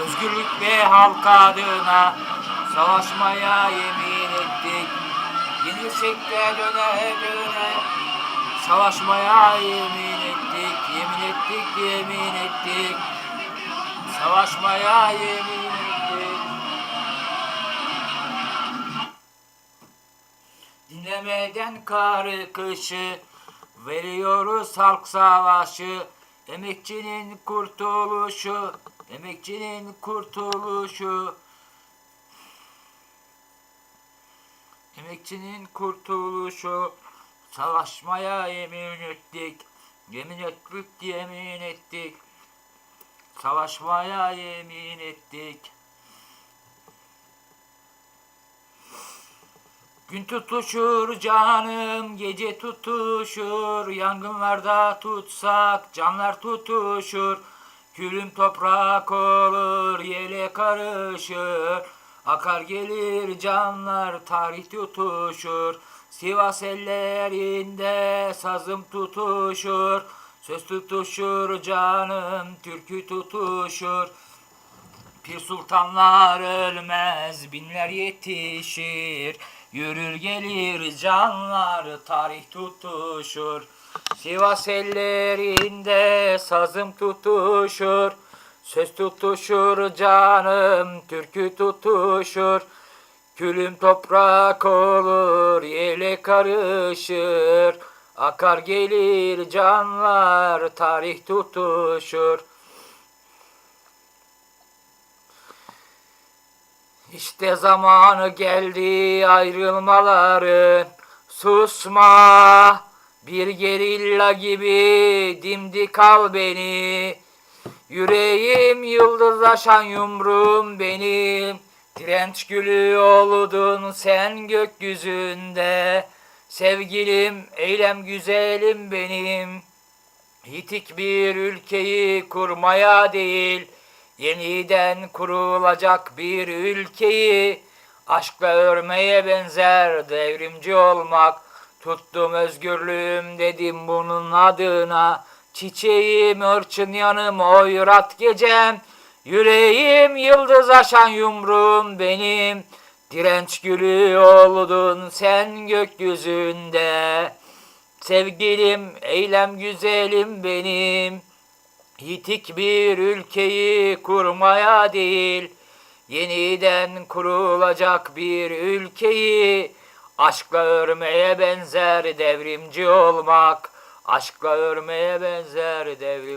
Özgürlük ve halk adına savaşmaya yemin ettik. Yenilsek de döne döne savaşmaya yemin ettik. Yemin ettik, yemin ettik. Savaşmaya yemin ettik. Dinlemeden karı kışı veriyoruz halk savaşı. Emekçinin kurtuluşu, emekçinin kurtuluşu. Emekçinin kurtuluşu. Savaşmaya yemin ettik. Yemin ettik, yemin ettik. Savaşmaya yemin ettik. Gün tutuşur canım, gece tutuşur, yangınlarda tutsak canlar tutuşur. Külüm toprak olur, yele karışır. Akar gelir canlar, tarih tutuşur. Sivas ellerinde sazım tutuşur. Söz tutuşur canım, türkü tutuşur. Pir sultanlar ölmez, binler yetişir. Yürür gelir canlar, tarih tutuşur. Sivas ellerinde sazım tutuşur. Söz tutuşur canım, türkü tutuşur. Külüm toprak olur, yele karışır. Akar gelir canlar, tarih tutuşur. İşte zamanı geldi ayrılmaların Susma bir gerilla gibi dimdik al beni. Yüreğim yıldızlaşan yumruğum benim. Direnç gülü oldun sen gökyüzünde. Sevgilim eylem güzelim benim. Hitik bir ülkeyi kurmaya değil, yeniden kurulacak bir ülkeyi. Aşkla örmeye benzer devrimci olmak. Tuttum özgürlüğüm dedim bunun adına. Çiçeğim, örçün yanım, oyrat gecem. Yüreğim yıldız aşan yumruğum benim. Direnç gülü oldun sen gökyüzünde. Sevgilim, eylem güzelim benim. Yitik bir ülkeyi kurmaya değil, yeniden kurulacak bir ülkeyi aşkla örmeye benzer devrimci olmak. Aşkla örmeye benzer devrimci